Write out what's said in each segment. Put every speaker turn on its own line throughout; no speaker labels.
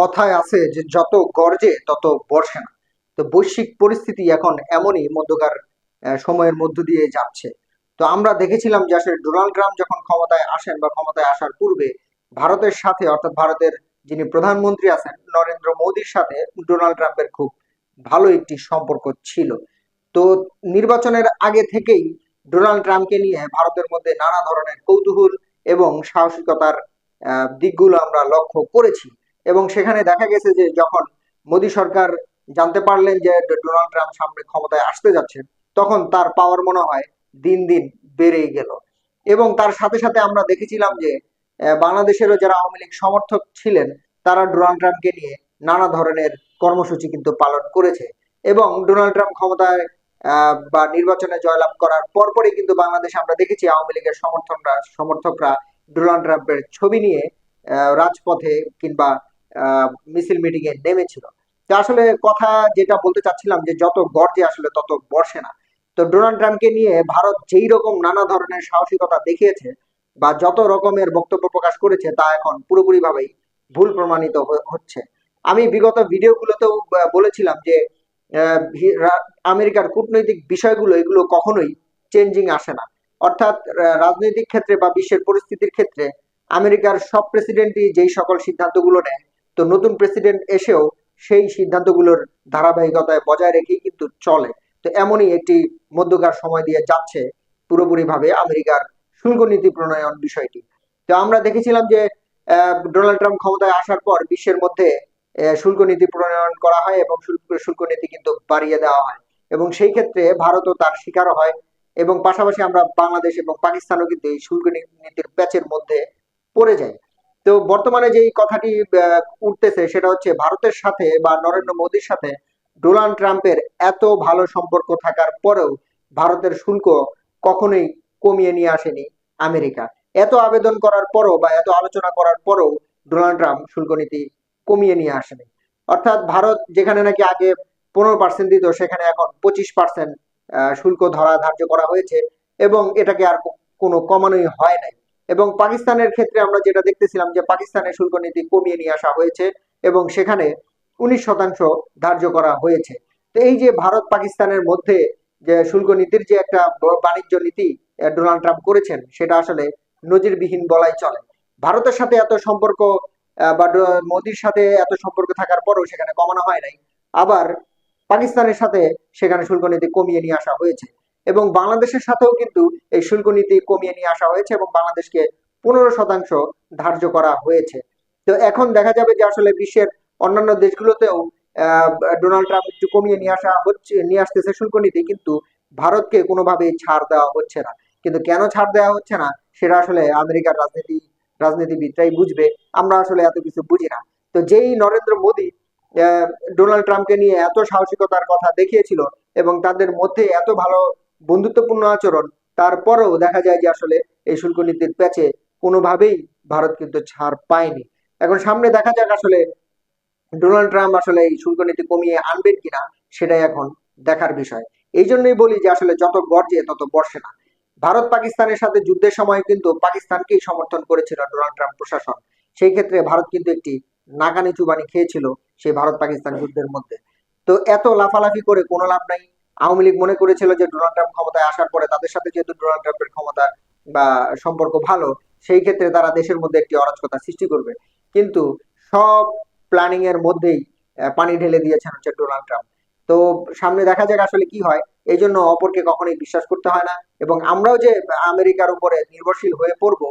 কথায় আছে যে যত গর্জে তত বর্ষে না। তো বৈশ্বিক পরিস্থিতি এখন এমনই মধ্যকার সময়ের মধ্য দিয়ে যাচ্ছে। তো আমরা দেখেছিলাম যে আসলে ডোনাল্ড ট্রাম্প যখন ক্ষমতায় আসেন বা ক্ষমতায় আসার পূর্বে ভারতের সাথে, অর্থাৎ ভারতের যিনি প্রধানমন্ত্রী আছেন, নরেন্দ্র মোদীর সাথে ডোনাল্ড ট্রাম্পের খুব ভালো একটি সম্পর্ক ছিল। তো নির্বাচনের আগে থেকেই ডোনাল্ড ট্রাম্পকে নিয়ে ভারতের মধ্যে নানা ধরনের কৌতূহল এবং সাহসিকতার দিকগুলো আমরা লক্ষ্য করেছি। এবং সেখানে দেখা গেছে যে যখন মোদী সরকার জানতে পারলেন যে ডোনাল্ড ট্রাম্প সামনে ক্ষমতায় আসতে যাচ্ছে, তখন তার পাওয়ার মনে হয় দিন দিন বেড়েই গেল। এবং তার সাথে সাথে আমরা দেখেছিলাম যে বাংলাদেশেরও যারা আওয়ামী লীগ সমর্থক ছিলেন, তারা ডোনাল্ড ট্রাম্পকে নিয়ে নানা ধরনের কর্মসূচি কিন্তু পালন করেছে। এবং ডোনাল্ড ট্রাম্প ক্ষমতায় বা নির্বাচনে জয়লাভ করার পরপরই কিন্তু বাংলাদেশে আমরা দেখেছি আওয়ামী লীগের সমর্থকরা সমর্থকরা ডোনাল্ড ট্রাম্পের ছবি নিয়ে রাজপথে কিংবা মিছিল মিটিং এ নেমেছিল। তো আসলে কথা যেটা বলতে চাচ্ছিলাম যে যত গর্জে আসলে তত বর্ষে না। তো ডোনাল্ড ট্রাম্পকে নিয়ে ভারত যেই রকম নানা ধরনের সাহসিকতা দেখিয়েছে বা যত রকমের বক্তব্য প্রকাশ করেছে তা এখন পুরোপুরি ভাবেই ভুল প্রমাণিত হচ্ছে। আমি বিগত ভিডিওগুলোতেও বলেছিলাম যে আমেরিকার কূটনৈতিক বিষয়গুলো এগুলো কখনোই চেঞ্জিং আসে না। অর্থাৎ রাজনৈতিক ক্ষেত্রে বা বিশ্বের পরিস্থিতির ক্ষেত্রে আমেরিকার সব প্রেসিডেন্টই যেই সকল সিদ্ধান্তগুলো নেয় তো নতুন প্রেসিডেন্ট এসেও সেই সিদ্ধান্তগুলোর ধারাবাহিকতায় বজায় রেখেই কিন্তু চলে। তো এমনই একটি মধ্যকার সময় দিয়ে যাচ্ছে পুরোপুরিভাবে আমেরিকার শুল্ক নীতি প্রণয়ন বিষয়টি। তো আমরা দেখেছিলাম যে ডোনাল্ড ট্রাম্প ক্ষমতায় আসার পর বিশ্বের মধ্যে শুল্ক নীতি প্রণয়ন করা হয় এবং শুল্ক নীতি কিন্তু বাড়িয়ে দেওয়া হয়। এবং সেই ক্ষেত্রে ভারতও তার শিকার হয় এবং পাশাপাশি আমরা বাংলাদেশ এবং পাকিস্তানও কিন্তু এই শুল্ক নীতির প্যাচের মধ্যে পড়ে যায়। তো বর্তমানে যে কথাটি উঠতেছে সেটা হচ্ছে ভারতের সাথে বা নরেন্দ্র মোদীর সাথে ডোনাল্ড ট্রাম্পের এত ভালো সম্পর্ক থাকার পরেও ভারতের শুল্ক কখনোই কমিয়ে নিয়ে আসেনি আমেরিকা। এত আবেদন করার পরও বা এত আলোচনা করার পরও ডোনাল্ড ট্রাম্প শুল্ক নীতি কমিয়ে নিয়ে আসেনি। অর্থাৎ ভারত যেখানে নাকি আগে পনেরো পার্সেন্ট দিত, সেখানে এখন পঁচিশ পার্সেন্ট শুল্ক ধরা ধার্য করা হয়েছে এবং এটাকে আর কোনো কমানোই হয় নাই। এবং পাকিস্তানের ক্ষেত্রে আমরা যেটা দেখতেছিলাম যে পাকিস্তানের শুল্ক নীতি কমিয়ে নিয়ে আসা হয়েছে এবং সেখানে উনিশ শতাংশ ধার্য করা হয়েছে। তো এই যে ভারত পাকিস্তানের মধ্যে যে শুল্ক নীতির যে একটা বাণিজ্য নীতি ডোনাল্ড ট্রাম্প করেছেন, সেটা আসলে নজিরবিহীন বলাই চলে। ভারতের সাথে এত সম্পর্ক বা মোদির সাথে এত সম্পর্ক থাকার পরেও সেখানে কমানো হয় নাই। আবার পাকিস্তানের সাথে সেখানে শুল্ক নীতি কমিয়ে নিয়ে আসা হয়েছে। এবং বাংলাদেশের সাথেও কিন্তু এই শুল্ক নীতি কমিয়ে নিয়ে আসা হয়েছে এবং বাংলাদেশকে পনেরো শতাংশ ধার্য করা হয়েছে। তো এখন দেখা যাবে যে আসলে বিশ্বের অন্যান্য দেশগুলোতেও ডোনাল্ড ট্রাম্প একটু কমিয়ে নিয়ে আসা হচ্ছে, নিয়ে আসতেছে শুল্ক নীতি, কিন্তু ভারতকে কোনোভাবেই ছাড় দেওয়া হচ্ছে না। কিন্তু কেন ছাড় দেওয়া হচ্ছে না, সেটা আসলে আমেরিকার রাজনীতি, রাজনীতিবিদরাই বুঝবে। আমরা আসলে এত কিছু বুঝি না। তো যেই নরেন্দ্র মোদী ডোনাল্ড ট্রাম্পকে নিয়ে এত সাহসিকতার কথা দেখিয়েছিল এবং তাদের মধ্যে এত ভালো বন্ধুত্বপূর্ণ আচরণ। তারপরেও দেখা যায় যে আসলে এই শুল্ক নীতির প্যাচে কোনোভাবেই ভারত কিন্তু ছাড় পায়নি। এখন সামনে দেখা যাক আসলে ডোনাল্ড ট্রাম্প আসলে এই শুল্ক নীতি কমিয়ে আনবেন কিনা, সেটাই এখন দেখার বিষয়। এই জন্যই বলি যে আসলে যত গর্জে তত বর্ষে না। ভারত পাকিস্তানের সাথে যুদ্ধের সময় কিন্তু পাকিস্তানকেই সমর্থন করেছিল ডোনাল্ড ট্রাম্প প্রশাসন। সেই ক্ষেত্রে ভারত কিন্তু একটি নাকানি চুবানি খেয়েছিল সেই ভারত পাকিস্তান যুদ্ধের মধ্যে। তো এত লাফালাফি করে কোনো লাভ নাই। আওয়ামী লীগ মনে করেছিল যে ডোনাল্ড ট্রাম্প ক্ষমতায় আসার পরে তাদের সাথে যেহেতু ডোনাল্ড ট্রাম্পের ক্ষমতা বা সম্পর্ক ভালো, সেই ক্ষেত্রে তারা দেশের মধ্যে একটি অরাজকতা সৃষ্টি করবে। কিন্তু সব প্ল্যানিং এর মধ্যেই পানি ঢেলে দিয়েছেন হচ্ছে ডোনাল্ড ট্রাম্প। তো সামনে দেখা যাক আসলে কি হয়। এই জন্য অপরকে কখনোই বিশ্বাস করতে হয় না এবং আমরাও যে আমেরিকার উপরে নির্ভরশীল হয়ে পড়ব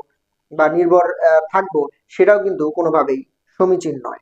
বা নির্ভর থাকব, সেটাও কিন্তু কোনোভাবেই সমীচীন নয়।